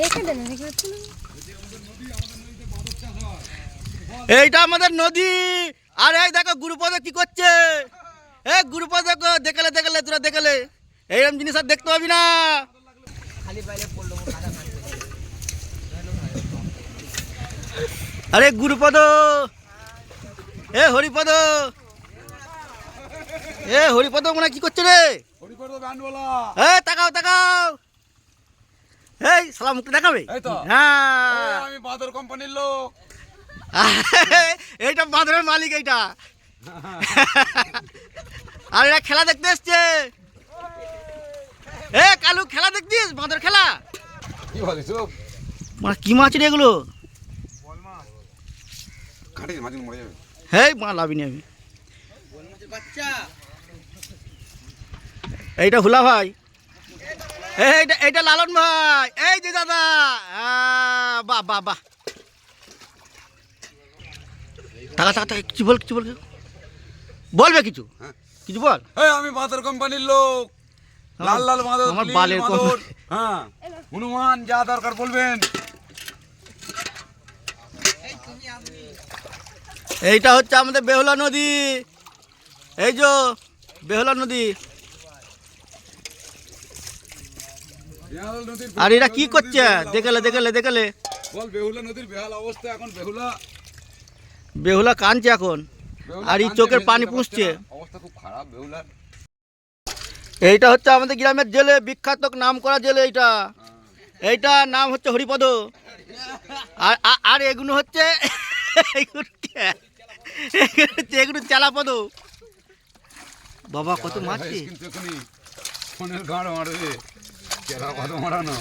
রেখে দেন এইটা আমাদের নদী। আর এই দেখো গুরুপদ কি করছে? এ গুরুপদ দেখো দেখলে দেখলে তোরা দেখলে। এইরকম জিনিস আর দেখতে পাবি না। আরে গুরুপদ এ হরিপদ এ হরিপদ মনে কি করছে রে? এ তাকাও তাকাও। সালাম মুখটা দেখাবে। হ্যাঁ আমি বাদর কোম্পানির লোক। এইটা বাঁদরের মালিক এইটা। আর এরা খেলা দেখতে এসছে। এ কালু খেলা দেখছিস বাঁদর খেলা? কি বলিস মানে কি মাছ রে এগুলো? হেই মা লাভিনি আমি। এইটা হুলা ভাই। এইটা এইটা লালন ভাই। এই যে দাদা বাহ বাহ বাহ। টাকা টাকা টাকা কিছু বল কিছু বল বলবে কিছু? হ্যাঁ। কিছু বল। আমি বাদর কোম্পানির লোক। লাল লাল বাদর আমার বালের। হ্যাঁ। হনুমান যা দরকার বলবেন। এইটা হচ্ছে আমাদের বেহুলা নদী। এই যে বেহুলা নদী বেহাল নদীর আর এরা কি করছে? দেখলে। দেখলে দেখলে। বল বেহুলা নদীর বেহাল অবস্থা এখন বেহুলা? বেহুলা কাঁদছে এখন। আর এই চোখের পানি পুষছে। অবস্থা খুব খারাপ বেহুলার এইটা হচ্ছে আমাদের গ্রামের জেলে বিখ্যাত নাম করা জেলে এইটা। এইটা নাম হচ্ছে হরিপদ। আর আর এগুলো হচ্ছে এগুলো চালাপদ। বাবা কত ফোনের গাঁড় মারবে। কেরা কত মারানো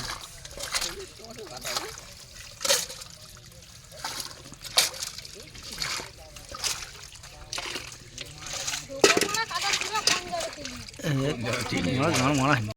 মারা মারা।